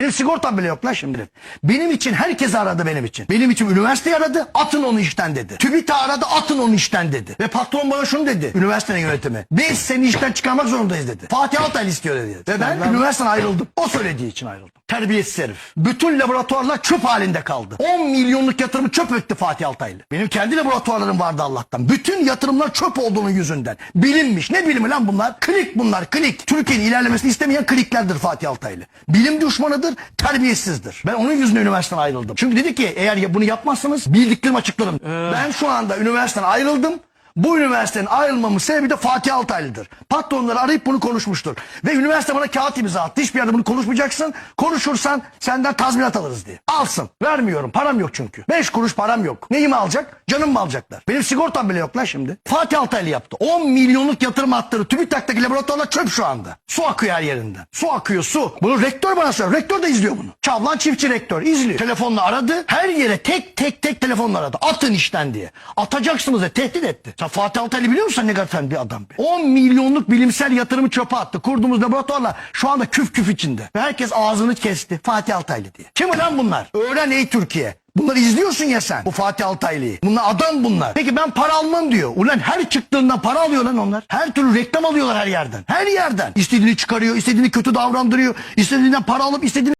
Benim sigortam bile yok lan şimdi. Benim için herkes aradı benim için. Benim için üniversite aradı atın onu işten dedi. TÜBİTAK aradı atın onu işten dedi. Ve patron bana şunu dedi üniversitenin yönetimi. Biz seni işten çıkarmak zorundayız dedi. Fatih Altaylı istiyor dedi. Ve ben üniversiteden ayrıldım. O söylediği için ayrıldım. Terbiyesiz herif. Bütün laboratuvarlar çöp halinde kaldı. 10 milyonluk yatırımı çöp etti Fatih Altaylı. Benim kendi laboratuvarlarım vardı Allah'tan. Bütün yatırımlar çöp olduğunun yüzünden. Bilinmiş. Ne bilimi lan bunlar? Klik bunlar klik. Türkiye'nin ilerlemesini istemeyen kliklerdir Fatih Altaylı. Bilim düşmanıdır, terbiyesizdir. Ben onun yüzünden üniversiteden ayrıldım. Çünkü dedi ki eğer bunu yapmazsanız bildiklerimi açıklarım. Ben şu anda üniversiteden ayrıldım. Bu üniversitenin ayrılmamın sebebi de Fatih Altaylı'dır. Patronları arayıp bunu konuşmuştur. Ve üniversite bana kağıt imza attı. Hiçbir yerde bunu konuşmayacaksın. Konuşursan senden tazminat alırız diye. Alsın. Vermiyorum. Param yok çünkü. Beş kuruş param yok. Neyimi alacak? Canım mı alacaklar? Benim sigortam bile yok lan şimdi. Fatih Altaylı yaptı. 10 milyonluk yatırım attırı TÜBİTAK'taki laboratuvarlar çöp şu anda. Su akıyor her yerinden. Su akıyor su. Bunu rektör bana söylüyor. Rektör de izliyor bunu. Çavlan çiftçi rektör izliyor. Telefonla aradı. Her yere tek tek tek telefonla aradı. Atın işten diye. Atacaksınız diye tehdit etti. Sen Fatih Altaylı biliyor musun ne kadar sen bir adam? be? 10 milyonluk bilimsel yatırımı çöpe attı. Kurduğumuz laboratuvarlar şu anda küf küf içinde. Ve herkes ağzını kesti. Fatih Altaylı diye. Kim lan bunlar? Öğren ey Türkiye. Bunları izliyorsun ya sen. Bu Fatih Altaylı'yı. Bunlar adam bunlar. Peki ben para almam diyor. Ulan her çıktığından para alıyor lan onlar. Her türlü reklam alıyorlar her yerden. Her yerden. İstediğini çıkarıyor, istediğini kötü davrandırıyor, istediğinden para alıp istediğini